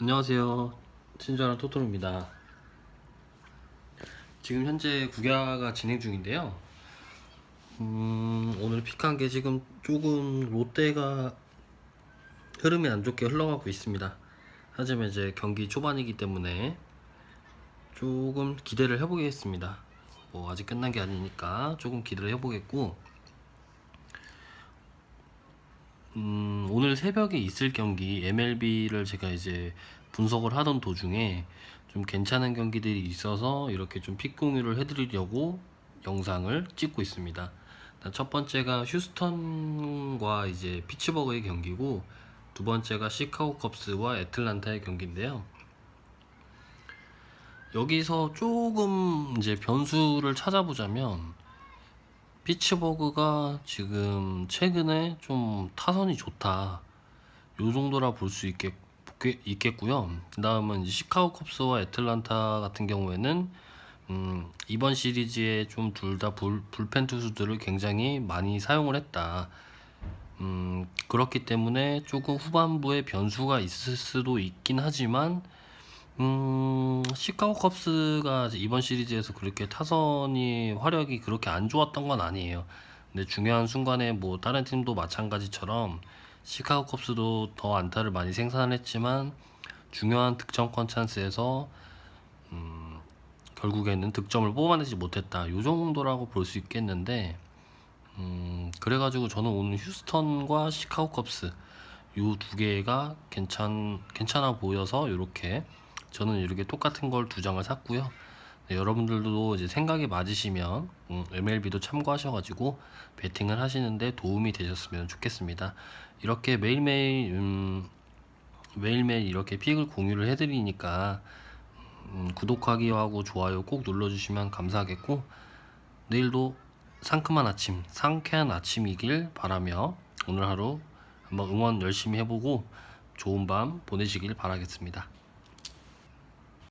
안녕하세요. 친절한 토토로입니다. 지금 현재 국야가 진행 중인데요. 음, 오늘 픽한 게 지금 조금 롯데가 흐름이 안 좋게 흘러가고 있습니다. 하지만 이제 경기 초반이기 때문에 조금 기대를 해보겠습니다. 뭐 아직 끝난 게 아니니까 조금 기대를 해보겠고, 음, 오늘 새벽에 있을 경기 MLB를 제가 이제 분석을 하던 도중에 좀 괜찮은 경기들이 있어서 이렇게 좀 픽 공유를 해드리려고 영상을 찍고 있습니다. 첫 번째가 휴스턴과 이제 피츠버그의 경기고 두 번째가 시카고 컵스와 애틀란타의 경기인데요. 여기서 조금 이제 변수를 찾아보자면 피츠버그가 지금 최근에 좀 타선이 좋다. 요 정도라 볼 수 있겠, 있겠고요. 그 다음은 시카고 컵스와 애틀란타 같은 경우에는 음, 이번 시리즈에 좀 둘 다 불펜 투수들을 굉장히 많이 사용을 했다. 음, 그렇기 때문에 조금 후반부에 변수가 있을 수도 있긴 하지만 음, 시카고 컵스가 이번 시리즈에서 그렇게 타선이 화력이 그렇게 안 좋았던 건 아니에요. 근데 중요한 순간에 뭐 다른 팀도 마찬가지처럼 시카고 컵스도 더 안타를 많이 생산했지만 중요한 득점권 찬스에서 음, 결국에는 득점을 뽑아내지 못했다. 요 정도라고 볼 수 있겠는데 음, 그래가지고 저는 오늘 휴스턴과 시카고 컵스 요 두 개가 괜찮 괜찮아 보여서 이렇게 저는 이렇게 똑같은 걸 두 장을 샀고요. 네, 여러분들도 이제 생각이 맞으시면 음, MLB도 참고하셔가지고 베팅을 하시는데 도움이 되셨으면 좋겠습니다. 이렇게 매일매일 음, 매일매일 이렇게 픽을 공유를 해드리니까 음, 구독하기하고 좋아요 꼭 눌러주시면 감사하겠고 내일도 상큼한 아침, 상쾌한 아침이길 바라며 오늘 하루 한번 응원 열심히 해보고 좋은 밤 보내시길 바라겠습니다.